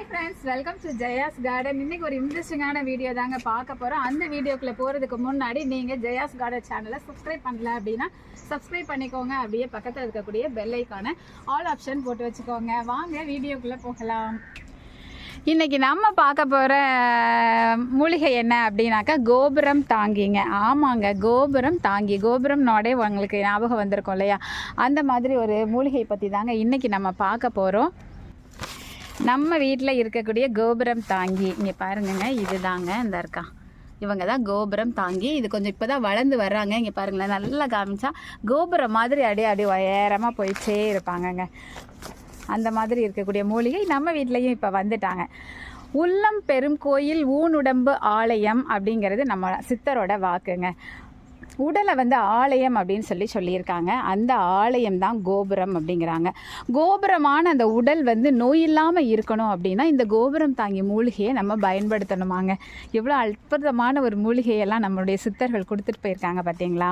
Hi friends welcome to Jaya's garden இன்னைக்கு ஒரு இன்ட்ரெஸ்டிங்கான வீடியோ தாங்க பார்க்க போகிறோம் அந்த வீடியோக்குள்ளே போகிறதுக்கு முன்னாடி நீங்கள் ஜெயாஸ் கார்டன் சேனலை சப்ஸ்கிரைப் பண்ணல அப்படின்னா சப்ஸ்கிரைப் பண்ணிக்கோங்க. அப்படியே பக்கத்தில் இருக்கக்கூடிய பெல்லைக்கான ஆல் ஆப்ஷன் போட்டு வச்சுக்கோங்க. வாங்க வீடியோக்குள்ளே போகலாம். இன்றைக்கி நம்ம பார்க்க போகிற மூலிகை என்ன அப்படின்னாக்கா கோபுரம் தாங்கிங்க. ஆமாங்க கோபுரம் தாங்கி கோபுரம்னோடே உங்களுக்கு ஞாபகம் வந்திருக்கும் இல்லையா? அந்த மாதிரி ஒரு மூலிகை பற்றி தாங்க இன்றைக்கி நம்ம பார்க்க போகிறோம் நம்ம வீட்டில் இருக்கக்கூடிய கோபுரம் தாங்கி இங்கே பாருங்கங்க இதுதாங்க இந்த இருக்கா இவங்க தான் கோபுரம் தாங்கி இது கொஞ்சம் இப்போ தான் வளர்ந்து வர்றாங்க. இங்கே பாருங்களேன் நல்லா காமிச்சா கோபுரம் மாதிரி அடி அடி உயரமாக போயிட்டே இருப்பாங்கங்க. அந்த மாதிரி இருக்கக்கூடிய மூலிகை நம்ம வீட்லேயும் இப்போ வந்துட்டாங்க. உள்ளம் பெரும் கோயில் ஊனுடம்பு ஆலயம் அப்படிங்கிறது நம்ம சித்தரோட வாக்குங்க. உடலை வந்து ஆலயம் அப்படின்னு சொல்லி சொல்லியிருக்காங்க. அந்த ஆலயம் தான் கோபுரம் அப்படிங்கிறாங்க. கோபுரமான அந்த உடல் வந்து நோய் இல்லாமல் இருக்கணும் அப்படின்னா இந்த கோபுரம் தாங்கி மூலிகையை நம்ம பயன்படுத்தணுமாங்க. எவ்வளோ அற்புதமான ஒரு மூலிகையெல்லாம் நம்மளுடைய சித்தர்கள் கொடுத்துட்டு போயிருக்காங்க பார்த்தீங்களா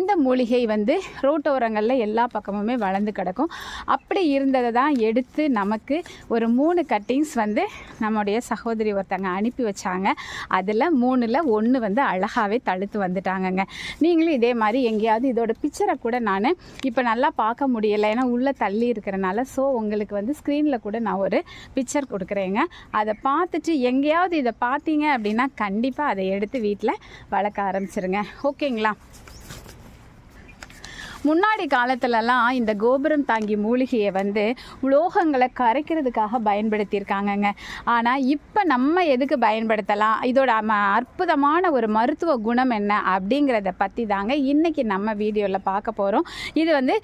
இந்த மூலிகை வந்து ரோட்டோரங்களில் எல்லா பக்கமுமே வளர்ந்து கிடக்கும். அப்படி இருந்ததை தான் எடுத்து நமக்கு ஒரு மூணு கட்டிங்ஸ் வந்து நம்முடைய சகோதரி ஒருத்தங்க அனுப்பி வச்சாங்க. அதில் மூணில் ஒன்று வந்து அழகாகவே தழுத்து வந்துட்டாங்கங்க. நீங்களும் இதே மாதிரி எங்கேயாவது இதோட பிக்சரை கூட நான் இப்போ நல்லா பார்க்க முடியலை. ஏன்னா உள்ளே தள்ளி இருக்கிறனால. ஸோ உங்களுக்கு வந்து ஸ்க்ரீனில் கூட நான் ஒரு பிக்சர் கொடுக்குறேங்க. அதை பார்த்துட்டு எங்கேயாவது இதை பார்த்தீங்க அப்படின்னா கண்டிப்பாக அதை எடுத்து வீட்டில் வளர்க்க ஆரம்பிச்சிருங்க. ஓகேங்களா முன்னாடி காலத்துலலாம் இந்த கோபுரம் தாங்கி மூலிகையை வந்து உலோகங்களை கரைக்கிறதுக்காக பயன்படுத்தியிருக்காங்கங்க. ஆனால் இப்போ நம்ம எதுக்கு பயன்படுத்தலாம்? இதோட ம- அற்புதமான ஒரு மருத்துவ குணம் என்ன அப்படிங்கிறத பற்றி தாங்க இன்றைக்கி நம்ம வீடியோவில் பார்க்க போகிறோம் இது வந்து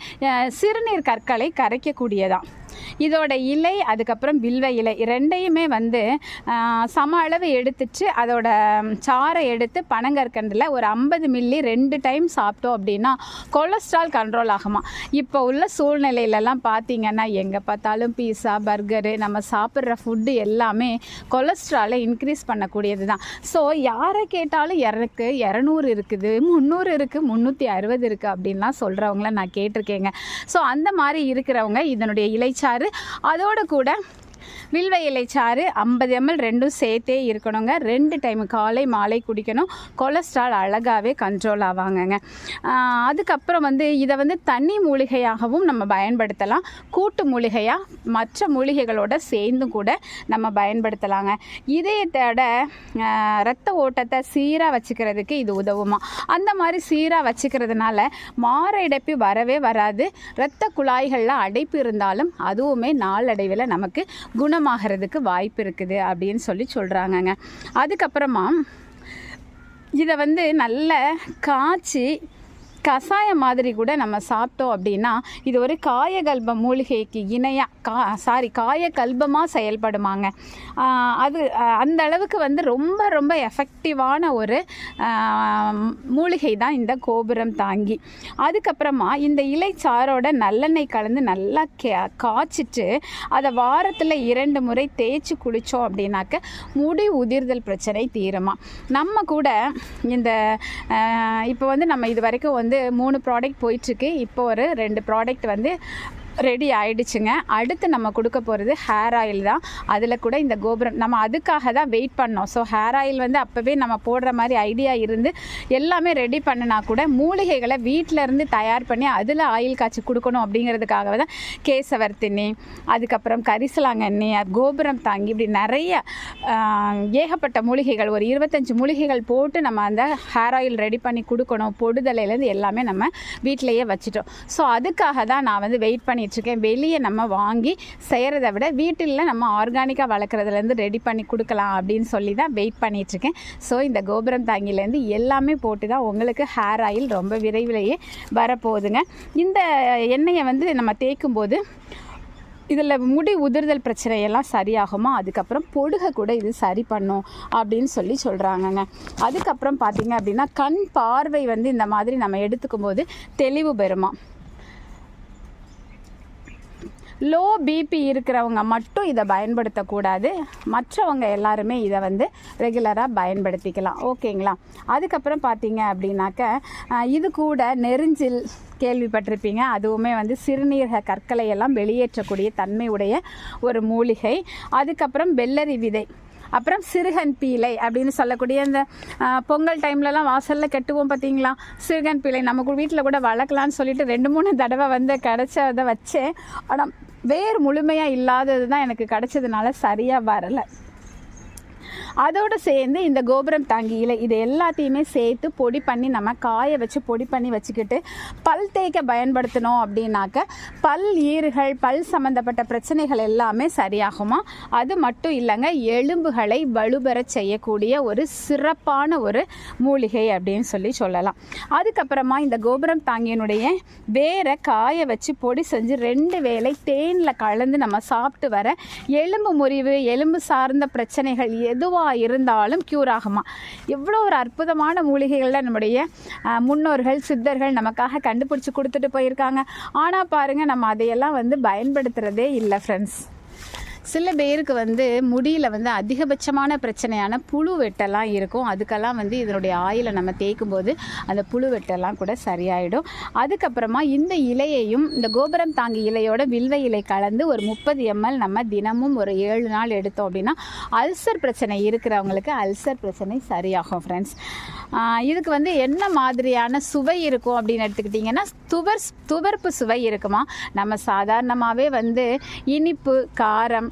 சிறுநீர் கற்களை கரைக்கக்கூடியதான் இதோட இலை அதுக்கப்புறம் வில்வ இலை. ரெண்டையுமே வந்து சம அளவு எடுத்துட்டு அதோட சாரை சாறை எடுத்து பனங்கற்கண்டில் ஒரு ஐம்பது மில்லி ரெண்டு டைம் சாப்பிட்டோம் அப்படின்னா கொலஸ்ட்ரால் கண்ட்ரோல் ஆகுமா? இப்போ உள்ள சூழ்நிலையிலலாம் பார்த்தீங்கன்னா எங்கே பார்த்தாலும் பீஸா பர்கரு நம்ம சாப்பிட்ற ஃபுட்டு எல்லாமே கொலஸ்ட்ராலை இன்க்ரீஸ் பண்ணக்கூடியது தான். ஸோ யாரை கேட்டாலும் எனக்கு இரநூறு இருக்குது முந்நூறு இருக்குது முந்நூற்றி அறுபது இருக்குது அப்படின்லாம் சொல்கிறவங்கள நான் கேட்டிருக்கேங்க. ஸோ அந்த மாதிரி இருக்கிறவங்க இதனுடைய இலைச்சாறு அதோட கூட வில்வ சாறு ஐம்பது எம்எல் ரெண்டும் சேர்த்தே இருக்கணுங்க. ரெண்டு டைம் காலை மாலை குடிக்கணும். கொலஸ்ட்ரால் அழகாகவே கண்ட்ரோல் ஆவாங்கங்க. அதுக்கப்புறம் வந்து இதை வந்து தண்ணி மூலிகையாகவும் நம்ம பயன்படுத்தலாம். கூட்டு மூலிகையாக மற்ற மூலிகைகளோட சேர்ந்தும் கூட நம்ம பயன்படுத்தலாங்க. இதயத்தோட ரத்த ஓட்டத்தை சீராக வச்சுக்கிறதுக்கு இது உதவுமா? அந்த மாதிரி சீராக வச்சுக்கிறதுனால மாரடைப்பு வரவே வராது. இரத்த குழாய்களில் அடைப்பு இருந்தாலும் அதுவுமே நாளடைவில் நமக்கு குணமாகிறதுக்கு வாய்ப்பு இருக்குது அப்படின்னு சொல்லி சொல்கிறாங்கங்க அதுக்கப்புறமா இதை வந்து நல்ல காய்ச்சி கஷாயம் மாதிரி கூட நம்ம சாப்பிட்டோம் அப்படின்னா இது ஒரு காயகல்ப மூலிகைக்கு இணையாக கா சாரி காயகல்பமாக செயல்படுமாங்க. அது அந்த அளவுக்கு வந்து ரொம்ப ரொம்ப எஃபெக்டிவான ஒரு மூலிகை தான் இந்த கோபுரம் தாங்கி. அதுக்கப்புறமா இந்த இலைச்சாரோட நல்லெண்ணெய் கலந்து நல்லா கே காய்ச்சிட்டு அதை வாரத்தில் இரண்டு முறை தேய்ச்சி குளித்தோம் அப்படின்னாக்க முடி உதிர்தல் பிரச்சனை தீருமா. நம்ம கூட இந்த இப்போ வந்து நம்ம இது வரைக்கும் வந்து மூணு ப்ராடக்ட் போயிட்டுருக்கு. இப்போ ஒரு ரெண்டு ப்ராடக்ட் வந்து ரெடி ஆயிடுச்சுங்க. அடுத்து நம்ம கொடுக்க போகிறது ஹேர் ஆயில் தான். அதில் கூட இந்த கோபுரம் நம்ம அதுக்காக தான் வெயிட் பண்ணோம். ஸோ ஹேர் ஆயில் வந்து அப்போவே நம்ம போடுற மாதிரி ஐடியா இருந்து எல்லாமே ரெடி பண்ணினா கூட மூலிகைகளை வீட்டிலேருந்து தயார் பண்ணி அதில் ஆயில் காய்ச்சி கொடுக்கணும் அப்படிங்கிறதுக்காக தான் கேசவர்த்தினி அதுக்கப்புறம் கரிசலாங்கண்ணி அது கோபுரம் தாங்கி இப்படி நிறைய ஏகப்பட்ட மூலிகைகள் ஒரு இருபத்தஞ்சு மூலிகைகள் போட்டு நம்ம அந்த ஹேர் ஆயில் ரெடி பண்ணி கொடுக்கணும். பொடுதலையிலேருந்து எல்லாமே நம்ம வீட்டிலையே வச்சுட்டோம். ஸோ அதுக்காக தான் நான் வந்து வெயிட் பண்ணிகிட்ருக்கேன் வெளியே நம்ம வாங்கி செய்கிறத விட வீட்டில் நம்ம ஆர்கானிக்காக வளர்க்குறதுலேருந்து ரெடி பண்ணி கொடுக்கலாம் அப்படின்னு சொல்லி தான் வெயிட் பண்ணிகிட்ருக்கேன் ஸோ இந்த கோபுரம் தாங்கிலேருந்து எல்லாமே போட்டு தான் உங்களுக்கு ஹேர் ஆயில் ரொம்ப விரைவிலேயே வரப்போகுதுங்க. இந்த எண்ணெயை வந்து நம்ம தேய்க்கும்போது இதில் முடி உதிர்தல் பிரச்சனையெல்லாம் சரியாகுமா? அதுக்கப்புறம் பொடுகை கூட இது சரி பண்ணும் அப்படின்னு சொல்லி சொல்கிறாங்கங்க அதுக்கப்புறம் பார்த்தீங்க அப்படின்னா கண் பார்வை வந்து இந்த மாதிரி நம்ம எடுத்துக்கும் போது தெளிவு பெறுமா? லோ பிபி இருக்கிறவங்க மட்டும் இதை பயன்படுத்தக்கூடாது. மற்றவங்க எல்லாருமே இதை வந்து ரெகுலராக பயன்படுத்திக்கலாம். ஓகேங்களா? அதுக்கப்புறம் பார்த்தீங்க அப்படின்னாக்க இது கூட நெருஞ்சில் கேள்விப்பட்டிருப்பீங்க. அதுவுமே வந்து சிறுநீரக கற்களை எல்லாம் வெளியேற்றக்கூடிய தன்மை உடைய ஒரு மூலிகை. அதுக்கப்புறம் வெள்ளரி விதை. அப்புறம் சிறுகன் பீலை அப்படின்னு சொல்லக்கூடிய இந்த பொங்கல் டைம்லலாம் வாசலில் கட்டுவோம் பார்த்தீங்களா? சிறுகன் பீலை. நம்ம வீட்டில் கூட வளர்க்கலான்னு சொல்லிட்டு ரெண்டு மூணு தடவை வந்து கிடச்சதை வச்சேன் ஆனால் வேர் முழுமையாக இல்லாதது தான் எனக்கு கிடச்சதுனால சரியாக வரலை. அதோடு சேர்ந்து இந்த கோபுரம் தாங்கியில் இது எல்லாத்தையுமே சேர்த்து பொடி பண்ணி நம்ம காய வச்சு பொடி பண்ணி வச்சுக்கிட்டு பல் தேய்க்க பயன்படுத்தினோம் அப்படின்னாக்க பல் ஈறுகள் பல் சம்மந்தப்பட்ட பிரச்சனைகள் எல்லாமே சரியாகுமா? அது மட்டும் இல்லைங்க எலும்புகளை வலுபெற செய்யக்கூடிய ஒரு சிறப்பான ஒரு மூலிகை அப்படின்னு சொல்லி சொல்லலாம். அதுக்கப்புறமா இந்த கோபுரம் தாங்கியனுடைய வேரை காய வச்சு பொடி செஞ்சு ரெண்டு வேளை தேனில் கலந்து நம்ம சாப்பிட்டு வர எலும்பு முறிவு எலும்பு சார்ந்த பிரச்சனைகள் எதுவாக இருந்தாலும் க்யூர் ஆகுமா? எவ்வளோ ஒரு அற்புதமான மூலிகைகளில் நம்முடைய முன்னோர்கள் சித்தர்கள் நமக்காக கண்டுபிடிச்சி கொடுத்துட்டு போயிருக்காங்க. ஆனால் பாருங்கள் நம்ம அதையெல்லாம் வந்து பயன்படுத்துகிறதே இல்லை ஃப்ரெண்ட்ஸ் சில பேருக்கு வந்து முடியில் வந்து அதிகபட்சமான பிரச்சனையான புழு வெட்டெல்லாம் இருக்கும். அதுக்கெல்லாம் வந்து இதனுடைய ஆயிலை நம்ம தேய்க்கும் போது அந்த புழு வெட்டெல்லாம் கூட சரியாயிடும். அதுக்கப்புறமா இந்த இலையையும் இந்த கோபுரம் தாங்கி இலையோட வில்வ இலை கலந்து ஒரு முப்பது எம்எல் நம்ம தினமும் ஒரு ஏழு நாள் எடுத்தோம் அப்படின்னா அல்சர் பிரச்சனை இருக்கிறவங்களுக்கு அல்சர் பிரச்சனை சரியாகும் ஃப்ரெண்ட்ஸ் இதுக்கு வந்து என்ன மாதிரியான சுவை இருக்கும் அப்படின்னு எடுத்துக்கிட்டிங்கன்னா துவர் துவர்ப்பு சுவை இருக்குமா? நம்ம சாதாரணமாகவே வந்து இனிப்பு காரம்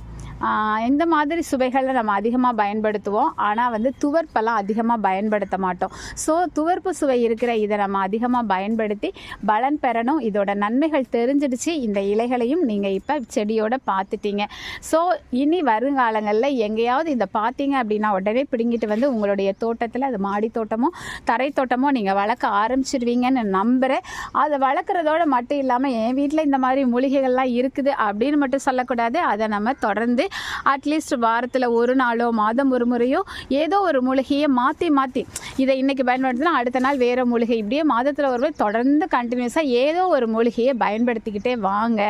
இந்த மாதிரி சுவைகளை நம்ம அதிகமாக பயன்படுத்துவோம். ஆனால் வந்து துவர்ப்பெல்லாம் அதிகமாக பயன்படுத்த மாட்டோம். ஸோ துவர்ப்பு சுவை இருக்கிற இதை நம்ம அதிகமாக பயன்படுத்தி பலன் பெறணும். இதோட நன்மைகள் தெரிஞ்சிடுச்சு. இந்த இலைகளையும் நீங்கள் இப்போ செடியோட பார்த்துட்டீங்க. ஸோ இனி வருங்காலங்களில் எங்கேயாவது இதை பார்த்தீங்க அப்படின்னா உடனே பிடுங்கிட்டு வந்து உங்களுடைய தோட்டத்தில் அது மாடி தோட்டமோ தரை தோட்டமோ நீங்கள் வளர்க்க ஆரம்பிச்சிருவீங்கன்னு நம்புகிறேன் அதை வளர்க்குறதோட மட்டும் இல்லாமல் என் வீட்டில் இந்த மாதிரி மூலிகைகள்லாம் இருக்குது அப்படின்னு மட்டும் சொல்லக்கூடாது. அதை நம்ம தொடர்ந்து அட்லீஸ்ட் வாரத்தில் ஒரு நாளோ மாதம் ஒரு முறையோ ஏதோ ஒரு மூலிகையை மாற்றி மாற்றி இதை இன்றைக்கி பயன்படுத்தினா அடுத்த நாள் வேறு மூலிகை. இப்படியே மாதத்தில் ஒரு முறை தொடர்ந்து கண்டினியூஸாக ஏதோ ஒரு மூலிகையை பயன்படுத்திக்கிட்டே வாங்க.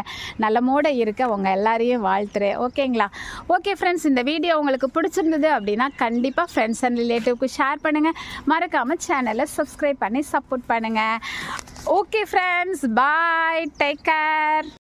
நலமோட இருக்க உங்கள் எல்லாரையும் வாழ்த்துறேன். ஓகேங்களா? ஓகே ஃப்ரெண்ட்ஸ் இந்த வீடியோ உங்களுக்கு பிடிச்சிருந்தது அப்படின்னா கண்டிப்பாக ஃப்ரெண்ட்ஸ் அண்ட் ரிலேட்டிவ்க்கு ஷேர் பண்ணுங்கள் மறக்காமல் சேனலை சப்ஸ்கிரைப் பண்ணி சப்போர்ட் பண்ணுங்கள் okay friends bye take care